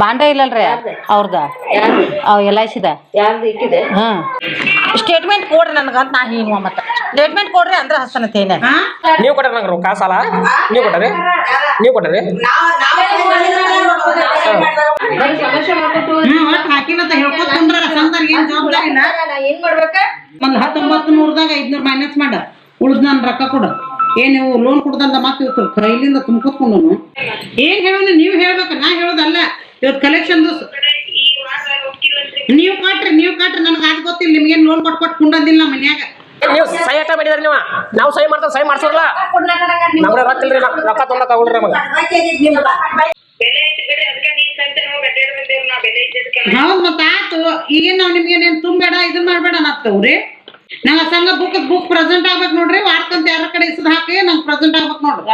ಬಾಂಡ ಇಲ್ಲಲ್ರಿ? ಅವ್ರದ? ಅವ್ ಎಲ್ ಐ ಸಿದ? ಹ್ಮ್ ಸ್ಟೇಟ್ಮೆಂಟ್ ಕೊಡ್ರಿ ನನ್ಗಂತ ನಾ ಹೀನ್ ಮತ್ತ ಸ್ಟೇಟ್ಮೆಂಟ್ ಕೊಡ್ರಿ ಅಂದ್ರೆ ಹಸನತೇನೆ ನೀವು ಕೊಟ್ಟಾರ ನಂಗೆ ರೊಕ್ಕ ಸಾಲ? ನೀವು ಕೊಟ್ಟರಿ ನೀವು ಕೊಟ್ಟರಿ ಒಂದ್ ಹತ್ತೊಂಬತ್ತು ನೂರದಾಗ ಐದ್ನೂರ್ ಮೈನಸ್ ಮಾಡ. ಉಳ್ದ ನಾನು ರೊಕ್ಕ ಕೊಡು. ಏನ್ ನೀವು ಲೋನ್ ಕೊಡ್ದಂತ ಮಾತು ಇವತ್ತು ಕೈಲಿಂದ ತುಂಬ್ಕೊತ್ಕೊಂಡು ಏನ್ ಹೇಳೋಣ ನೀವ್ ಹೇಳ್ಬೇಕು ನಾ ಹೇಳೋದಲ್ಲ. ಇವತ್ತು ಕಲೆಕ್ಷನ್ ನೀವು ಕಟ್ರಿ ನೀವು ಕಟ್ರಿ ನನಗೆ ಅದು ಗೊತ್ತಿಲ್ಲ ನಿಮ್ಗೇನು ಲೋನ್ ಕೊಟ್ ಕೊಟ್ಟು ಕುಂಡಂದಿಲ್ಲ ನಮ್ಮ ಮನ್ಯಾಗ. ನೀವು ಸಹಿ ಅಟ್ಟ ಮಾಡಿದ್ರಿ ನೀವು. ನಾವು ಸಹಿ ಮಾಡ್ತಾವ ಸಹಿ ಮಾಡ್ಸೋಲ್ಲ ನಮ್ಗೆ ರೊಕ್ಕ ಇಲ್ರಿ ರೊಕ್ಕ ತೊಗೊಳಕ್ ಆಗುಲ್ರಿ ನಮಗೆ. ಹೌದ್ ಮತ್ತ ಆತು. ಈಗೇನ್ ನಾವ್ ನಿಮ್ಗೆ ಏನ್ ತುಂಬೇಡ ಇದನ್ ಮಾಡ್ಬೇಡ ಅನ್ನತ್ತವ್ರಿ? ನಂಗ ಸಂಘ ಬುಕ್ ಬುಕ್ ಪ್ರೆಸೆಂಟ್ ಆಗ್ಬೇಕು ನೋಡ್ರಿ ವಾರಕ್ಕಂತ ಯಾರ ಕಡೆ ಇಸದ್ ಹಾಕಿ ನಂಗೆ ಪ್ರೆಸೆಂಟ್ ಆಗ್ಬೇಕು ನೋಡ್ರಿ.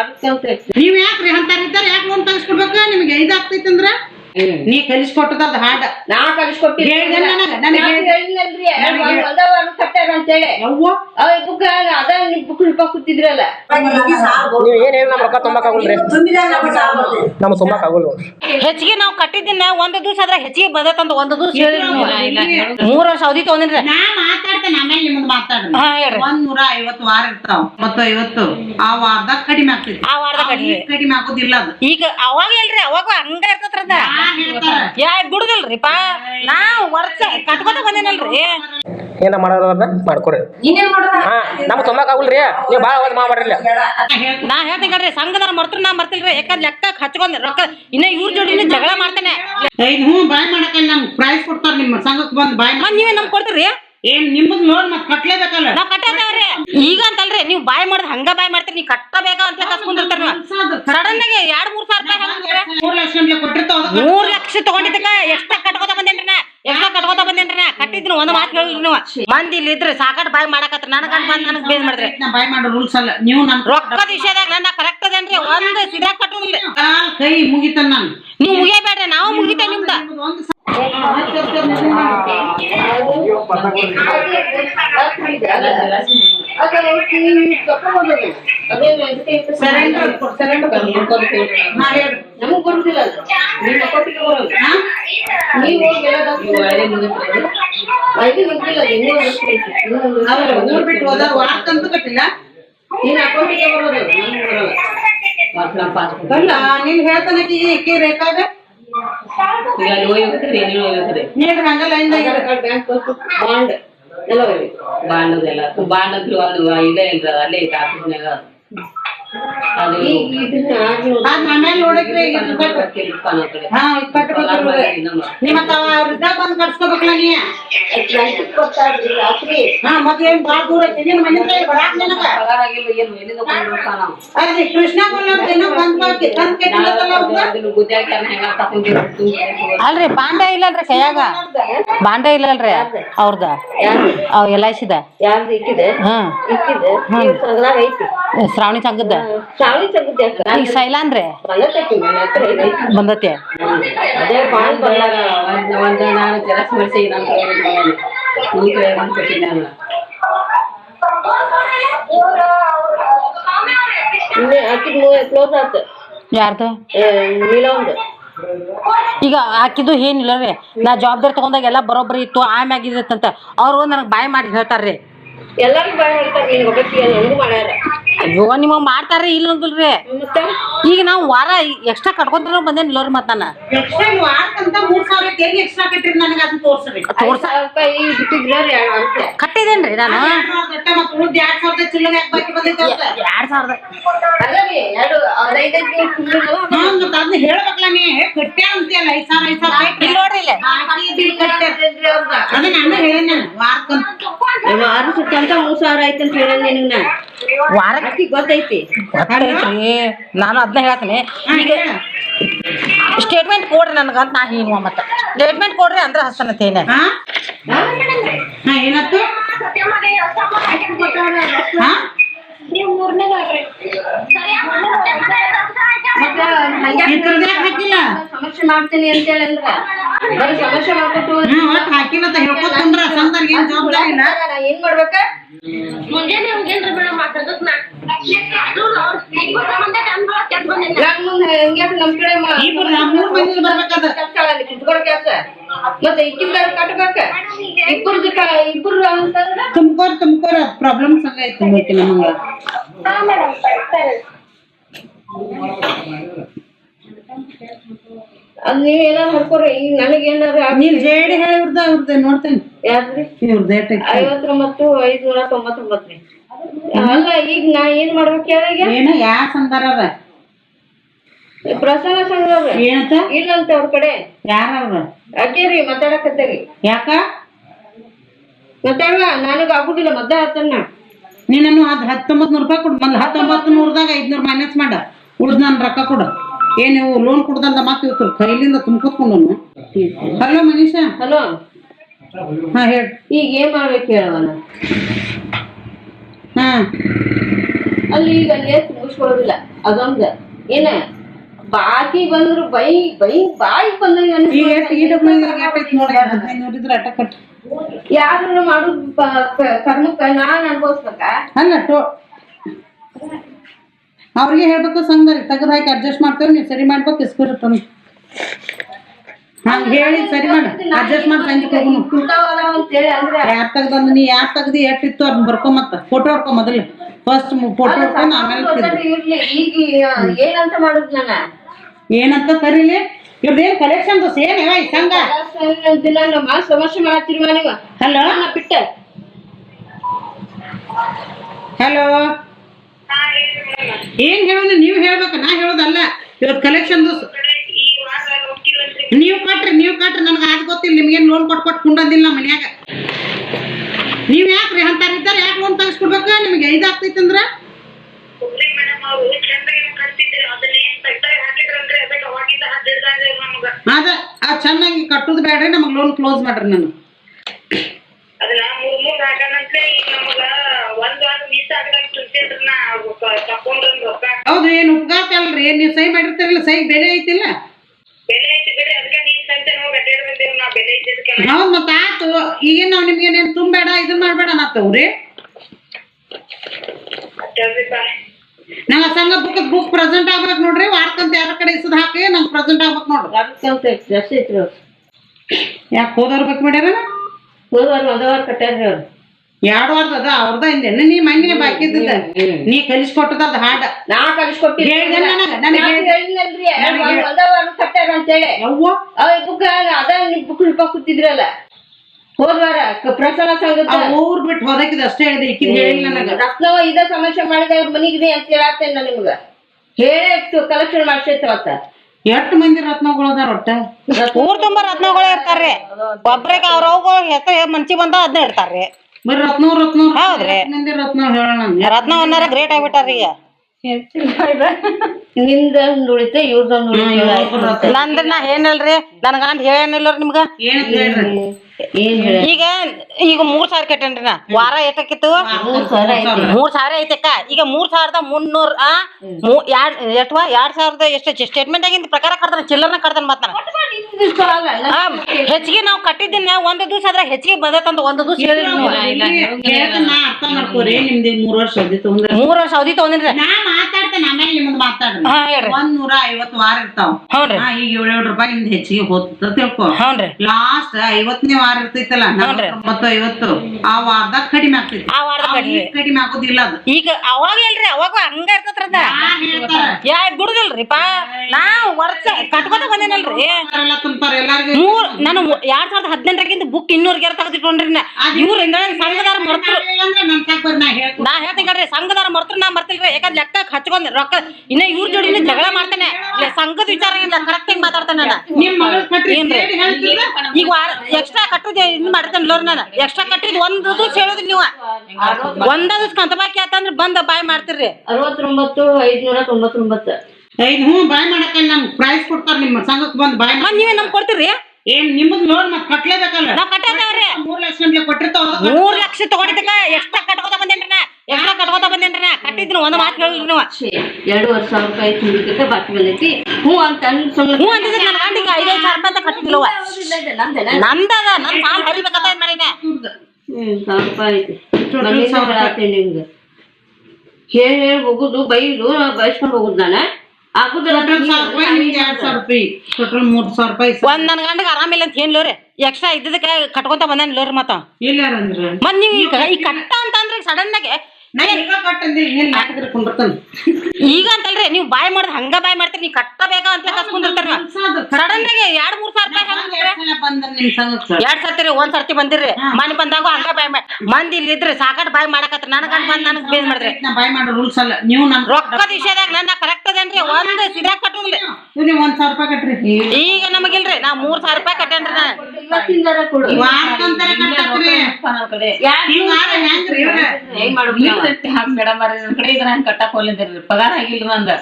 ನೀವ್ ಯಾಕ್ರಿ ಅಂತ ಇದ್ದಾರ ಯಾಕೆ ಲೋನ್ ತಗಸ್ಕೊಡ್ಬೇಕು? ನಿಮ್ಗೆ ಐದ್ ಆಗ್ತೈತಿ ಅಂದ್ರ ನೀ ಕಲಿಸ್ಕೊಟ್ಟದ ಅದು ಹಾಡ. ನಾ ಕಲಿಸ್ಕೊಟ್ಟಿಲ್ಲ ಹೇಳ್ದೆ ನನಗ, ನನಗೆ ಹೇಳ್ದೆ. ಹೇಳಿಲ್ರಿ ನನಗೆ ಹೇಳ್ದೆ. ಕಟ್ಟಾರ ಅಂತೇಳಿ. ಯವ್ವ. ಅವ ಬುಕ್ ಅದ ನಿಮ್ ಬುಕ್ ಹಿಡ್ಕೊಂಡ್ ಕೂತಿದ್ರಲ್ಲ. ನೀವು ಏನೇನು ನಮ್ಮ ರೊಕ್ಕ ತುಂಬಕ್ ಆಗುಲ್ರಿ ನಮ್ಗೆ ತುಂಬಕ್ ಆಗುಲ್ಲ ಹೆಚ್ಚಿಗೆ ನಾವು ಕಟ್ಟಿದ್ದಿನ ಒಂದ್ ದಿವಸ ಅದ್ರ ಹೆಚ್ಚಿಗೆ ಬದತಂತ ಒಂದ್ ದಿವಸ ಮೂರ್ ವರ್ಷ ಅವಧಿ ತೊಂದ್ರೆ ನಾ ಮಾತಾಡ್ತೇನೆ ಆಮೇಲೆ ನಿಮ್ದು ಮಾತಾಡ್ರಿ ಹಾ ಹೇಳ್ರಿ. ಒಂದ್ ನೂರ ಐವತ್ತು ವಾರ ಇರ್ತಾವ ಮತ್ತು ಐವತ್ತು ಆ ವಾರದಾಗ ಕಡಿಮೆ ಆಗ್ತೈತಿ. ಆ ವಾರದಾಗ ಕಡಿಮೆ. ಈಗ ಆಗೋದಿಲ್ಲ ಅದು. ಈಗ ಅವಾಗ ಇಲ್ರಿ ಅವಾಗ ಹಂಗ ಹೇಳ್ತಾರ ಯಾ ಬಿಡುದಿಲ್ರಿ ಪಾ ನಾ ವರ್ಷ ಕಟ್ಕೋತ ಬಂದೇನಲ್ರಿ? ಏನ ಮಾಡೋದ್ರ ಮಾಡ್ಕೊರಿ. ಹಾ ನಮ್ಗೆ ತುಂಬಕ್ ಆಗುಲ್ರಿ. ನೀವು ಭಾಳ ಅವಾಜ್ ಮಾಡ್ಬೇಡ್ರಿ ನಾ ಹೇಳ್ತೀನಿ ಕಡ್ರಿ ಸಂಘದವ್ರ ಮರ್ತ್ರ ನಾ ಮರ್ತಿಲ್ರಿ. ಯಾಕಂದ್ರೆ ಲೆಕ್ಕ ಹಚ್ಕೊಂಡ್ ರೊಕ್ಕ ಇನ್ನ ಇವ್ರ ಜೋಡಿ ಇನ್ನ ಜಗಳ ಮಾಡ್ತೇನೆ. ಐದ್ ಹ್ಞೂ ಬಾಯ್ ಮಾಡಕಲ್ಲ ನಮ್ಗೆ ಪ್ರೈಸ್ ಕೊಡ್ತಾರ ನಿಮ್ಮ ಸಂಘಕ್ಕೆ ಬಂದು ಬಾಯ್ ನೀವೇ ನಮ್ಗೆ ಕೊಡ್ತೀರಿ? ಏನ್ ನಿಮ್ಮದು ನೋಡಿ ಮತ್ ಕಟ್ಲೇಬೇಕಲ್ಲ? ನಾವ್ ಕಟ್ಟೇವ್ರಿ ಈಗ ಅಂತಲ್ರಿ ನೀವು ಬಾಯ್ ಮಾಡ್ದ ಹಂಗ ಬಾಯ್ ಮಾಡ್ತೀರಿ ನೀವು ಕಟ್ಟಬೇಕ ಅಂತ ಕಸ್ಕೊಂಡಿರ್ತಾರ ಸಡನ್ ಆಗಿ ಎರಡ್ ಮೂರ್ ಸಾವಿರ ರೂಪಾಯಿ ಮೂರ್ ಲಕ್ಷ ತಗೊಂಡಿದ್ದಕ್ಕ ಎಷ್ಟ ಕಟ್ಕೋತ ಬಂದೇನ್ರಿ ನಾ? ಎಷ್ಟ ಕಟ್ಕೋತ ಬಂದೇನ್ರಿ ನಾ? ಕಟ್ಟಿದ್ರು ಒಂದ್ ಮಾತು ಹೇಳಿರಿ ನೀವು ಮಂದಿ ಇಲ್ಲಿ ಇದ್ರೆ ಸಾಕಾಟ್ ಬಾಯ್ ಮಾಡಕತ್ರ. ನನಗ ಬಂದ್ ನನಗ್ ಬೇಸ್ ಮಾಡಿದ್ರಿ ಬಾಯ್ ಮಾಡೋ ರೂಲ್ಸ್ ಅಲ್ಲ. ನೀವು ನನ್ ರೊಕ್ಕದ ವಿಷಯದಾಗ ನನ್ನ ಕರೆಕ್ಟ್ ಅದೇನ್ರಿ? ಒಂದ್ ಸಿಧಾ ಕಟ್ಟುದಿಲ್ಲ ಕೈ ಮುಗಿತ ನಾನು. ನೀವ್ ಮುಗಿಯಬೇಡ್ರಿ ನಾವು ಮುಗಿತ ನಿಮ್ದ. ನಮಗ್ ಬರುದಿಲ್ಲ. ನಿಮ್ಮ ಕೊಟ್ಟಿಗೆ ಬರೋದು ನೀವು ಊರ್ ಬಿಟ್ಟು ಹೋದಾಗ ವಾರಕ್ಕಂತೂ ಕಟ್ಟಿಲ್ಲ ನಿನ್ನ ಅಕೌಂಟಿಗೆ ಬರೋದು ಬರೋಲ್ಲ ನೀನ್ ಹೇಳ್ತಾನೆ ರೇಖಾಗ ಹೇಳ್ರಿ ಹಂಗ line Aadhaar card bank passbook bond ಎಲ್ಲ ಒಂದು ಬಾಂಡದೆಲ್ಲ. ಇದೇ ಇಲ್ರ ಅಲ್ಲೇ ಐತೆ ಆಫೀಸ್ನಾಗ ನಿಮ್ಮ ಬಂದ್ ಕಟ್ಸ್ಕೊಬೇಕಲ್ಲ ನೀ? ಹಾ ಬಾಳ ದೂರ ಐತಿ? ನಿನ್ ಮನೆ ಕೈ ಬರಾಕ್ ನಿನಗ? ಅಲ್ರಿ ಕೃಷ್ಣ ಇಲ್ಲ ಬಂದ್ ಬಾಕಿ ತಂದ್ ಅಲ್ರಿ ಬಾಂಡ ಇಲ್ಲಲ್ರಿ ಕೈಯಾಗ? ಬಾಂಡೆ ಇಲ್ಲಲ್ರಿ ಅವ್ರದ? ಅವ್ ಎಲ್ ಐ ಸಿದ ಶ್ರಾವಣಿ ಸಂಘದ ಈಗ ಸೈಲಾನ್ರಿ ಅಂದ್ರೆ? ಬಂದತಿ ಯಾರ್ದು? ಮಿಲೌಂಡ್ ಈಗ ಹಾಕಿದ್ದು ಏನಿಲ್ಲ ರೀ ನಾ ಜವಾಬ್ದಾರಿ ತಗೊಂಡಾಗ ಎಲ್ಲ ಬರೋಬ್ಬರಿ ಇತ್ತು ಆಮ್ಯಾಗ ಇದಂತ ಅವ್ರು ನನಗೆ ಬಾಯ್ ಮಾಡಿ ಹೇಳ್ತಾರ್ರಿ. ಎಲ್ಲಾರು ಬಾಯ್ ಹೇಳ್ತಾರೆ, ನಿನ್ ಒಬ್ಬಕ್ಕೆ ನನಗೂ ಮಾಡ್ಯಾರ? ಅಯ್ಯೋ ನಿಮ್ಮ ಮಾಡ್ತಾರೆ ಇಲ್ಲ ಅಂದಿಲ್ರಿ. ಈಗ ನಾವು ವಾರ ಎಕ್ಸ್ಟ್ರಾ ಕಟ್ಕೊಂತಾರ ಬಂದೇನ್ ಲೋರ್ ಮತ್ತ ನಾನು? ಕಟ್ಟಿದೇನ್ರಿ ನಾನು? ಎರಡ್ ಸಾವಿರದ ನೋಡ್ರಿ ಇಲ್ಲ. ನಾನು ಆರು ಸುತ್ತ ಅಂತ ಮೂರ್ ಸಾವಿರ ಆಯ್ತು ಅಂತ ಹೇಳ ನಿನಗ್ ನಾ ವಾರಕ್ಕೆ ಗೊತ್ತೈತಿ. ನಾನು ಅದನ್ನ ಹೇಳ್ತೀನಿ. ಈಗ ಸ್ಟೇಟ್ಮೆಂಟ್ ಕೊಡ್ರಿ ನನಗಂತ ನಾ ಹೀನು ಮತ್ತೆ. ಸ್ಟೇಟ್ಮೆಂಟ್ ಕೊಡ್ರಿ ಅಂದ್ರೆ ಹಸನತೇನೆ ಮಾಡ್ತೀನಿ ಅಂತ ಹೇಳಂದ್ರ ಒಟ್ಟು ಹಾಕಿನಂತ ಹೇಳ್ಕೊತ ಕುಂದ್ರ ಸಂಘದಾಗ ಏನ್ ಜವಾಬ್ದಾರಿ ಇಲ್ಲ ಏನ್ ಮಾಡ್ಬೇಕ? ಮುಂಜಾನೆ ಹೋಗೇನ್ರಿ ಮೇಡಮ್ ಮಾತಾಡೋಕ್ ನಾ. ತುಮ್ಕೋರ್ ತುಮ್ಕೋರ್ ಪ್ರಾಬ್ಲಮ್ ಸಂಗ ಐತಿ ಹೋಯ್ತಿ ನಮಗ ಅದ್ ನೀವ್ ಏನಾರ ಮಾಡ್ಕೊರಿ? ಈಗ ನನಗೇನಾರ ನೀನ್ ಜೇಡಿ ಹೇಳಿ ಇವ್ರದ ಇವ್ರದ ನೋಡ್ತೇನೆ? ಯಾಕ್ರಿ? ಇವ್ರದ ಐವತ್ತೊಂಬತ್ತು ಐದ್ನೂರ ತೊಂಬತ್ತೊಂಬತ್ತು ರೀ ಅಲ್ಲ ಈಗ ನಾ ಏನ್ ಮಾಡ್ಬೇಕು ಹೇಳೀಗ ಏನ ಯಾ ಸಂದಾರ ಪ್ರಸನ್ನ ಸಂಘದವ್ರ ಏನಂತ? ಇಲ್ಲಂತ ಅವ್ರ ಕಡೆ. ಯಾರವ್ರ ಅಕ್ಕೇರಿ ಮಾತಾಡಕತ್ತೇರಿ. ಯಾಕ? ಮಾತಾಡುವ ನನಗ ಆಗುದಿಲ್ಲ ಮದ್ದ ಹತ್ತನ್ನ ನೀನು ಅದ್ ಹತ್ತೊಂಬತ್ ನೂರ ರೂಪಾಯಿ ಕೊಡು ಮೊದ್ಲು ಹತ್ತೊಂಬತ್ತು ನೂರದಾಗ ಐದ್ನೂರ್ ಮೈನಸ್ ಮಾಡ. ಉಳ್ದ ನನ್ ರೊಕ್ಕ ಕೊಡು. ಏನ್ ನೀವು ಲೋನ್ ಕೊಡ್ದಂತ ಮಾತು ಇವತ್ತು ಕೈಲಿಂದ ತುಂಬ್ಕೊತ್ಕೊಂಡು ಹಲೋ ಮನೀಷಾ. ಹಲೋ ಹಾ ಹೇಳಿ. ಈಗ ಏನ್ ಮಾಡ್ಬೇಕು ಹೇಳವನ ಹಾ. ಅಲ್ಲಿ ಈಗ ಅಲ್ಲೇ ತುಂಬಿಸ್ಕೊಳ್ಳೋದಿಲ್ಲ. ಅದೊಂದ ಏನ ಬಾಕಿ ಬಂದ್ರು ಬೈ ಬೈ ಬಾಯಿ ಬಂದಂಗ ಈಗ ಎಷ್ಟ್ ಡಬ್ಲ್ಯೂ ಎಷ್ಟ್ ಐತಿ ನೋಡಿ ಹದಿನೈದು ನೂರ ಇದ್ರೆ ಅಟ್ಟ ಕಟ್ ಯಾರು ಮಾಡುದು ಕರ್ಮಕ್ಕ ನಾನ್ ಅನ್ಭವಿಸ್ಬೇಕಾ? ಅಲ್ಲ ಟೋ ಅವ್ರಿಗೆ ಹೇಳ್ಬೇಕು ಸಂಘದಲ್ಲಿ ತೆಗೆದು ಹಾಕಿ ಅಡ್ಜಸ್ಟ್ ಮಾಡ್ತೇವೆ ನೀವು ಸರಿ ಮಾಡ್ಬೇಕು ಇಸ್ಕೊರುತ್ತಂತ ಹಂಗ ಹೇಳಿ ಸರಿ ಮಾಡಿ ಅಡ್ಜಸ್ಟ್ ಮಾಡಿ ಸಂಜೆ ಕುಂಟಾವಾ ಅಂತ ಹೇಳಿ ಅಂದ್ರೆ ಯಾರ್ ತೆಗ್ದಂದು ನೀ ಯಾರ್ ತೆಗ್ದಿ ಎಷ್ಟಿತ್ತು ಅದನ್ನ ಬರ್ಕೊ ಮತ್ತ ಫೋಟೋ ಹೊಡ್ಕೊ ಮೊದಲು. ಫಸ್ಟ್ ಫೋಟೋ ಹೊಡ್ಕೊಂಡು ಆಮೇಲೆ ಏನಂತ ಮಾಡುದ್ ನಾನ? ಏನಂತ ಕರೀಲಿ ಇವ್ರದೇನ್ ಕಲೆಕ್ಷನ್ ಏನ್ ಯಾವ ಈ ಸಂಘ? ಸಮಸ್ಯೆ ಮಾಡತ್ತಿರುವ ನೀವು. ಹಲೋ ಬಿಟ್ಟ. ಹಲೋ ಏನ್ ಹೇಳೋಣ ನೀವು ಹೇಳ್ಬೇಕು ನಾ ಹೇಳೋದಲ್ಲ. ಇವತ್ತು ಕಲೆಕ್ಷನ್ ನೀವು ಕಟ್ರಿ ನೀವು ಕಟ್ರಿ ನನ್ಗ ಅದ್ ಗೊತ್ತಿಲ್ಲ. ನಿಮ್ಗೇನು ಲೋನ್ ಕೊಟ್ ಕೊಟ್ಟು ಕುಂಡೋದಿಲ್ಲ ಮನ್ಯಾಗ. ನೀವ್ ಯಾಕ್ರಿ ಅಂತ ಇದ್ದಾರೆ? ಯಾಕೆ ಲೋನ್ ತೆಗಿಸ್ಕೊಡ್ಬೇಕು? ನಿಮ್ಗೆ ಇದಾಗ್ತೈತೆ ಅಂದ್ರ? ಅದ ಆ ಚೆನ್ನಾಗಿ ಕಟ್ಟುದ್ ಬೇಡ್ರಿ ನಮ್ಗೆ ಲೋನ್ ಕ್ಲೋಸ್ ಮಾಡ್ರಿ ನಾನು. ಅದನ್ನ ಮೂರ್ ಮೂರ್ ಹಾಕಣಂತೆ ಈಗ ನಮಗ ಒಂದ್ ವಾರ ಮಿಸ್ ಆಗದಂಗ್ ತುರ್ಸಿದ್ರನ್ನ ತಕೊಂಡ್ರಂದ್ ರೊಕ್ಕ ಹೌದು ಏನ್ ಉಪಘಾತ ಅಲ್ರಿ ಏನ್ ನೀವ್ ಸಹಿ ಮಾಡಿರ್ತೀರಲ್ಲ ಸಹಿ ಬೆಲೆ ಐತಿಲ್ಲ? ಬೆಲೆ ಐತಿ ಬಿಡ್ರಿ ಅದಕ್ಕೆ ನೀವ್ ಸಂತೆ ಹೋಗಿ ಅಡ್ಡಾಡ್ ಬಂದಿರ ನಾ ಬೆಲೆ ಇದ್ದಿದ್ದಕ್ಕೆ ಹೌದ್ ಮತ್ತ ಆತು ಈಗೇನ್ ನಾವ್ ನಿಮ್ಗೆ ಏನ್ ತುಂಬಬೇಡ ಇದನ್ ಮಾಡ್ಬೇಡ ಅನ್ನತ್ತವ್ರಿ ನಂಗ ಸಂಘ ಬುಕ್ ಬುಕ್ ಪ್ರೆಸೆಂಟ್ ಆಗ್ಬೇಕು ನೋಡ್ರಿ ವಾರಕ್ಕಂತ ಯಾರ ಕಡೆ ಇಸದ್ ಹಾಕಿ ನಂಗೆ ಪ್ರೆಸೆಂಟ್ ಆಗ್ಬೇಕು ನೋಡ್ರಿ ಅದಕ್ಕೆ ಜಾಸ್ತಿ ಐತ್ರಿ ಯಾಕೆ ಹೋದವ್ರ ಬೇಕು ಮಾಡ್ಯಾರ? ಒಂದ ವಾರ ಕಟ್ಟಾರ್ರಿ ಅವ್ರು ಎರಡು ವಾರದ ಅದ ಅವ್ರದ ಹಿಂದೆ. ನೀ ಮನ್ನೆ ಬಾಕಿ ಇದ್ದದ ನೀ ಕಲಿಸ್ಕೊಟ್ಟದ ಅದ ಹಾಡ? ನಾ ಕಲಿಸ್ಕೊಟ್ಟಿದ್ದೆ ಹೇಳ್ದೆ ನನಗ, ನನಗೆ ಹೇಳ್ದೆ. ಹೇಳಿದ್ನಲ್ರಿ ನನಗೆ ಒಂದ ವಾರ ಕಟ್ಟಾರ ಅಂತೇಳಿ ಯವ್ವ? ಅವ ಬುಕ್ ಅದ ನೀ ಬುಕ್ ಕೂತಿದ್ರಲ್ಲ? ಹೋದ್ವಾರ ಕ- ಪ್ರಸನ್ನ ಸಂಘದ ಊರ್ ಬಿಟ್ಟು ಹೋದಕ್ಕಿದ ಅಷ್ಟೇ ಹೇಳಿದೆ ಹೇಳಿಲ್ಲ ನನಗ. ರತ್ನವ ಇದ ಸಮಸ್ಯೆ ಮಾಡಿದ ಅವ್ರ ಮನಿಗಿದೆ ಅಂತ ಹೇಳತ್ತೇನೆ ನಾ ನಿಮ್ಗ ಹೇಳೇ ಕಲೆಕ್ಷನ್ ಮಾಡ್ಸೈತವತ್ತ? ಎಷ್ಟು ಮಂದಿ ರತ್ನಗಳು ಅದಾರ ಒಟ್ಟ? ಊರ್ ತುಂಬಾ ರತ್ನಗಳು ಇರ್ತಾರ್ರಿ. ಒಬ್ರಿಗೆ ಅವ್ರ ಅವ್ಗಳ ಹೆಸರು ಮನ್ಸಿ ಬಂದ ಅದನ್ನ ಇಡ್ತಾರ್ರಿ ಬರೀ ರತ್ನ ರತ್ನ ಹೌದ್ರಿ. ಮಂದಿ ರತ್ನ ಹೇಳೋಣ ರತ್ನವನ್ನಾರ ಗ್ರೇಟ್ ಆಗ್ಬಿಟ್ಟಾರ್ರಿ ಈಗ. ನಿಂದ ಉಳಿತೆ ಇವ್ರದೊಂದು ನಂದ್ರ ನಾ ಏನಲ್ರಿ ನನ್ ಗಂಡ ಹೇಳೇನಿಲ್ಲ ನಿಮ್ಗ? ಏನ್ ಹೇಳ್ರಿ? ಈಗ ಈಗ ಮೂರ್ ಸಾವಿರ ಕೆಟ್ಟೇನ್ರಿ ನಾ. ವಾರ ಎಷ್ಟಕ್ಕಿತ್ತು ಮೂರ್ ಸಾವಿರ ಐತಕ್ಕ. ಈಗ ಮೂರ್ ಸಾವಿರದ ಮುನ್ನೂರ್ ಆ ಎರಡ್ ಎಷ್ಟವಾ ಎರಡ್ ಸಾವಿರದ ಎಷ್ಟು ಸ್ಟೇಟ್ಮೆಂಟ್ ಆಗಿಂದ ಪ್ರಕಾರ ಕಡ್ತಾನ ಚಿಲ್ಲರ್ನ ಕಡ್ತಾನ ಮತ್ತ ಹೆಚ್ಚಿಗೆ ನಾವು ಕಟ್ಟಿದ್ದಿನ ಒಂದ್ ದಿವಸ ಅದ್ರ ಹೆಚ್ಚಿಗೆ ಬಂದೈತಂತ ಒಂದ್ ದಿವಸ ಇಲ್ಲ ನೀವು ಅರ್ಥ ಮಾಡ್ಕೋರಿ ನಿಮ್ದು ಮೂರ್ ವರ್ಷ ಮೂರ್ ವರ್ಷ ಅವಧಿ ತಗೊಂಡಿನ್ರಿ. ನಾ ಮಾತಾಡ್ತೇನೆ ಆಮೇಲೆ ನಿಮ್ದು ಮಾತಾಡ್ರಿ ಹಾ ಒಂದ್ ನೂರ ಐವತ್ ವಾರ ಇರ್ತಾವ. ಈಗ ಏಳೇಳು ರೂಪಾಯಿ ಹೆಚ್ಚಿಗೆ ಹೋಗ್ತದ ತಿಳ್ಕೊ. ಲಾಸ್ಟ್ ಐವತ್ತನೇ ವಾರ ಇರ್ತೈತಲ್ಲ ನಲವತ್ತೊಂಬತ್ತು ಐವತ್ತು ಆ ವಾರದಾಗ ಕಡಿಮೆ ಆಗ್ತೈತಿ. ಆ ವಾರದ ಕಡಿಮೆ. ಆಗೋದಿಲ್ಲ ಅದು. ಈಗ ಅವಾಗ ಇಲ್ರಿ ಅವಾಗ ಹಂಗ ಹೇಳ್ತಾರ? ಯಾ ಬಿಡುದಿಲ್ರಿ ಪಾ ನಾ ವರ್ಷ ಕಟ್ಕೊತ ಬಂದೇನಲ್ರಿ. ಮೂರ್ ನಾನು ಎರಡ್ ಸಾವಿರದ ಹದಿನೆಂಟರಕ್ಕಿಂತ ಬುಕ್ ಇನ್ನೂರ್ಗೆ ತೆಗೆದಿಟ್ಕೊಂಡ್ರಿ ಇವ್ರು ಇವ್ರ ಸಂಘದಾರ ಮರ್ತರು. ನಾ ಹೇಳ್ತೀನಿ. ಕಣ್ರಿ ಸಂಘದವ್ರು ಮರ್ತರು ನಾ ಮರ್ತಿಲ್ರಿ. ಯಾಕಂದ್ರೆ ಲೆಕ್ಕ ಹಚ್ಕೊಂಡ್ ರೊಕ್ಕ ಇನ್ನ ಇವ್ರ ಜೋಡಿ ಇನ್ನ ಜಗಳ ಮಾಡ್ತೇನೆ. ಸಂಘದ ವಿಚಾರ ಇಲ್ಲ ಕರೆಕ್ಟ್ ಹಿಂಗ್ ಮಾತಾಡ್ತೇನೆ ನಾನು. ನಿಮ್ ಮಗಳ ಕಟ್ರಿ ಏನ್ರಿ? ಈಗ ವಾರ ಎಕ್ಸ್ಟ್ರಾ ಕಟ್ಟುದ ಇನ್ ಮಾಡ್ತಾನೆ ಲೋರ್ ನಾನು. ಎಕ್ಸ್ಟ್ರಾ ಕಟ್ಟಿದ್ ಒಂದು ದಿವಸ ನೀವ ನೀವು. ಒಂದ ದಿವಸ ಬಾಕಿ ಆತಂದ್ರ ಬಂದ ಬಾಯ್ ಮಾಡ್ತಿರ್ರಿ. ಅರವತ್ತೊಂಬತ್ತು ಐದ್ನೂರ ತೊಂಬತ್ತೊಂಬತ್ತು ಐದ್ ಹ್ಞೂ ಬಾಯ್ ಮಾಡಕ್ಕೆ ನಮ್ ಪ್ರೈಸ್ ಕೊಡ್ತಾರ ನಿಮ್ಮ ಸಂಘಕ್ ಬಂದ್ ಬಾಯ್ ನೀವೇ ನಮ್ಗೆ ಕೊಡ್ತೀರಿ? ಏನ್ ನಿಮ್ಮದ್ ಲೋನ್ ಮತ್ತೆ ಕಟ್ಲೇಬೇಕಲ್ಲ? ನಾವು ಮೂರ್ ಲಕ್ಷ ತಗೊಂಡಿದ್ದಕ್ಕ ಎಕ್ಸ್ಟ್ರಾ ಕಟ್ಕೋತ ಬಂದೇನ್ರಿ ನಾ ಎಕ್ಸ್ಟ್ರಾ ಕಟ್ಕೋತ ಬಂದೇನ್ರಿ ನಾ ಕಟ್ಟಿದ್ನ ಒಂದ್ ಮಾತು ಹೇಳಿರಿ ನೀವು ಎರಡೂವರೆ ಸಾವಿರ ರೂಪಾಯಿ ತುಂಬಿದ್ದಕ್ಕೆ ಬಾಕಿ ಬಂದೈತಿ. ಹ್ಞೂ ಅಂತ ಸುಮ್ಮನೆ ಹ್ಞೂ ಅಂತಂದ್ರೆ ನನ್ನ ಗಂಡಿಗೆ ಐದೈದು ಸಾವಿರ ರೂಪಾಯಿ ಅಂತ ಕಟ್ಟಿದ್ಲವ ನಂದದ ನನ್ ಮಾಲ್ ಹರಿಬೇಕಂತ ಏನ್ ಸಾವಿರ ರೂಪಾಯಿ ಐತಿ. ಸಾವಿರ ನಿಮ್ಗೆ. ಹೇಳಿ ಹೇಳಿ ಹೋಗುದು ಬೈದು ಬಯಸ್ಕೊಂಡು ಹೋಗುದು ನಾನು. ಆಗುದಿಲ್ಲ ಸಾವಿರ ರೂಪಾಯಿ ಎರಡ್ ಸಾವಿರ ರೂಪಾಯಿ. ಟೋಟಲ್ ಮೂರ್ ಸಾವಿರ ರೂಪಾಯಿ. ಒಂದ್ ನನ್ ಗಂಡಗ ಆರಾಮಿಲ್ಲ ಅಂತ ಏನ್ಲೋರಿ ಎಕ್ಸ್ಟ್ರಾ ಇದ್ದಿದ್ದಕ್ಕೆ ಕಟ್ಕೊಂತ ಬಂದಾನ ಲೋರ್ ಮತ್ತ? ಅಂದ್ರೆ ಮತ್ ನೀವು ಈಗ ಈ ಕಟ್ಟ ಅಂತಂದ್ರೆ ಸಡನ್ ಆಗಿ ಈಗ ಅಂತಲ್ರಿ ನೀವು ಬಾಯ್ ಮಾಡ್ದ ಹಂಗ ಬಾಯ್ ಮಾಡ್ತೀರಿ ನೀವು ಕಟ್ಟಬೇಕ ಅಂತ ಕಸ್ಕೊಂಡಿರ್ತಾರ ಸಡನ್ ಆಗಿ ಎರಡ್ ಮೂರ್ ಸಾವಿರ ರೂಪಾಯಿ ಎರಡ್ ಸರ್ತಿ ಒಂದ್ ಸರ್ತಿ ಬಂದಿರ್ರಿ. ಮನೆ ಬಂದಾಗ ಹಂಗ ಬಾಯ್ ಮಾಡಿ ಮಂದಿ ಇಲ್ಲಿ ಇದ್ರಿ ಸಾಕಾಟ್ ಬಾಯ್ ಮಾಡಕತ್ರ. ನನಗ ಬಂದ್ ನನಗ್ ಬೇಸ್ ಮಾಡಿದ್ರಿ ನಾ ಬಾಯ್ ಮಾಡೋ ರೂಲ್ಸ್ ಅಲ್ಲ. ನೀವು ನಮ್ ರೊಕ್ಕದ ವಿಷಯದಾಗ ನನ್ನ ಕರೆಕ್ಟ್ ಅದೇನ್ರಿ ಒಂದ್ ಸಿರಾ ನೀವು ಒಂದ್ ಸಾವಿರ ರೂಪಾಯಿ ಕಟ್ರಿ. ಈಗ ನಮಗಿಲ್ರಿ ನಾ ಮೂರ್ ಸಾವಿರ ರೂಪಾಯಿ ಕಟ್ಟೇನ್ರಿ ನಾ ಕೊಡು ಹಿಂಗ್ ಮಾಡ ಹೆಂಗ್ ಮಾಡ್ಬೇಕು ಮೇಡಮ್ ನನ್ ಕಡೆ ಕಟ್ಟಕ್ ಹೋಗ್ಲಿದ್ರಿ ಪಗಾರ ಆಗಿಲ್ಲ ನಂದ.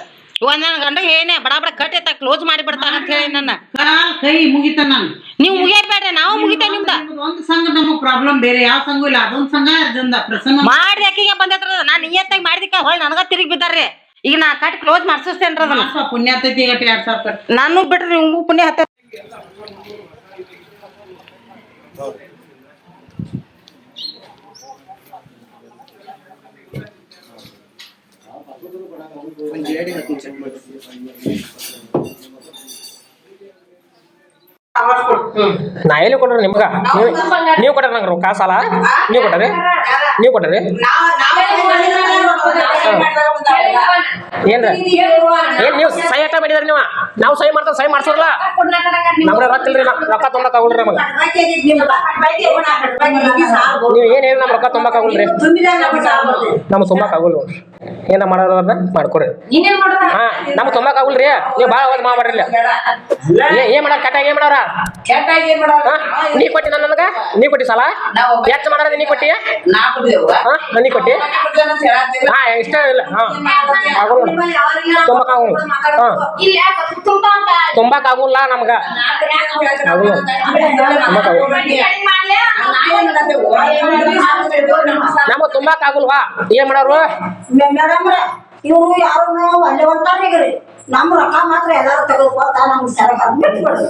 ಒಂದ್ ನನ್ ಗಂಡ ಏನೇ ಬಡ ಬಡ ಕಟ್ಟಿ ತ ಕ್ಲೋಸ್ ಮಾಡಿ ಬಿಡ್ತಾನ ಅಂತ ಹೇಳಿ ನನ್ನ. ಕಾಲ್ ಕೈ ಮುಗಿತ ನಾನು. ನೀವು ಮುಗಿಯಬೇಡ್ರಿ ನಾವು ಮುಗಿತೇವೆ ನಿಮ್ದ. ಒಂದ್ ಸಂಘ ನಮಗ್ ಪ್ರಾಬ್ಲಮ್ ಬೇರೆ ಯಾವ ಸಂಘ ಇಲ್ಲ ಅದೊಂದ್ ಸಂಘ ಅದೊಂದ ಪ್ರಸನ್ನ. ಮಾಡಿ ಅಕ್ಕಿಗೆ ಬಂದೈತ್ರ ನಾನು ನಿಯತ್ತಾಗಿ ಮಾಡಿದಕ್ಕ ಹೊಳ್ ನನಗ ತಿರುಗಿ ಬಿದ್ದಾರ್ರಿ. ಈಗ ನಾ ಕಟ್ ಕ್ಲೋಸ್ ಮಾಡ್ಸಿಸ್ತೇನ್ರಿ ಅದನ್ನ. ಮಾಸ ಪುಣ್ಯಾತೈತಿ ಗಟ್ಟಿ ಎರಡ್ ಸಾವಿರ ಕಟ್. ನಾನು ಬಿಡ್ರಿ ನಿಮ್ಗೂ ಪುಣ್ಯ ಹತ್ತ ನಾ ಎಲ್ಲಿ ಕೊಡ್ರಿ ನಿಮ್ಗ? ನೀವು ನೀವು ನಂಗ ನಂಗೆ ರೊಕ್ಕ ಸಾಲ? ನೀವು ಕೊಡ್ರಿ ನೀವು ಕೊಡ್ರಿ ಏನ್ರಿ? ಏನ್ ನೀವು ಸಹಿ ಅಷ್ಟ ಮಾಡಿದ್ರಿ ನೀವ? ನಾವು ಸಹಿ ಮಾಡ್ತಾವ ಸಹಿ ಮಾಡ್ಸೋರಲ್ಲ ನಮ್ಗೆ. ರೊಕ್ಕ ಇಲ್ರಿ ನಮ್ ರೊಕ್ಕ ತುಂಬಕ್ ಆಗುಲ್ರಿ ನಮಗ. ನೀವು ಏನ್ ಏನ್ ನಮ್ ರೊಕ್ಕ ತುಂಬಕ್ ಆಗುಲ್ರಿ? ನಮ್ಗೆ ತುಂಬಕ್ ಆಗುಲ್ ನೋಡ್ರಿ ಏನ ಮಾಡೋದ್ರ ಮಾಡ್ಕೊರಿ. ಮಾಡೋದ? ಹಾ ನಮ್ಗೆ ತುಂಬಾಕ್ ಆಗುಲ್ರಿ. ನೀವು ಭಾಳ ಅವಾಜ್. ಏ- ಏನ್ ಮಾಡಾರ? ಕಟ್ಟಾಗಿ ಏನ್ ಮಾಡಾರ? ನೀ ಕೊಟ್ಟಿ ನನ್ನ ನನಗ? ನೀ ಕೊಟ್ಟಿ ಸಾಲ? ಎಷ್ಟು ಮಾಡಾರ ನೀ ಕೊಟ್ಟಿ? ಹಾ ನೀ ಕೊಟ್ಟಿ? ಹಾ ಇಷ್ಟ ಇಲ್ಲ. ಹಾ. ಆಗುಲ್ಲ ತುಂಬಕ್ ಆಗುಲ್ಲ ಹಾ. ತುಂಬಕ್ ಆಗುಲ್ಲ ನಮ್ಗ ನಮಗ್ ತುಂಬಕ್ ಆಗುಲ್ವಾ ಏನ್ ಮಾಡೋರು? ಇವರು ಇವ್ರು ಯಾರು ಅಲ್ಲೇ ಹೊಂಟಾರೀಗ್ರಿ ನಮ್ ರೊಕ್ಕ ಮಾತ್ರ ಎಲ್ಲಾರು ತೆಗೆದುಕೊಳ್ತಾ ನಮ್ಗೆ ಸರಕ ಬಿಟ್ಬಿಡು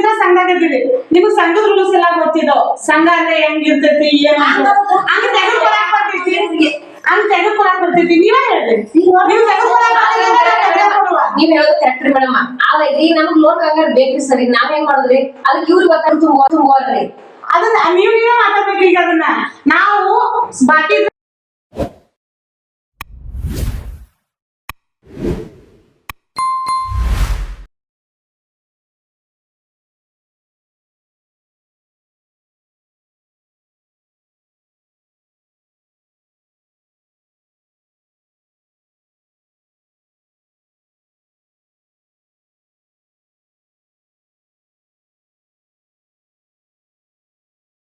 ವರ್ಷದಿಂದ ಸಂಘಾಗಿದ್ದೀವಿ ನಿಮ್ಗೆ ಸಂಘದ ರೂಲ್ಸ್ ಎಲ್ಲ ಗೊತ್ತಿದ್ದು? ಸಂಘ ಅಂದ್ರೆ ಹೆಂಗಿರ್ತೈತಿ ಏನ್ ಹಂಗ ತೆಗೆದುಕೊಳಕ್ ಬರ್ತೈತಿ ಹಂಗ ತೆಗೆದುಕೊಳಕ್ ಬರ್ತೈತಿ ನೀವೇ ಹೇಳ್ರಿ. ನೀವು ನೀವ್ ಹೇಳೋದು ಕರೆಕ್ಟ್ ರೀ ಮೇಡಮ್. ಆದ್ರೆ ಈಗ ನಮಗ್ ಲೋನ್ ಹಂಗಾರ ಬೇಕ್ರಿ ಸರಿ. ನಾವ್ ಹೆಂಗ್ ಮಾಡುದ್ರಿ? ಅದಕ್ಕೆ ಇವ್ರಿಗೆ ಗೊತ್ತಾಗ ತುಂಬ ತುಂಬೋಲ್ರಿ ಅದನ್ನ ನೀವು ನೀವೇ ಮಾತಾಡ್ಬೇಕು ಈಗ ಅದನ್ನ. ನಾವು ಬಾಕಿ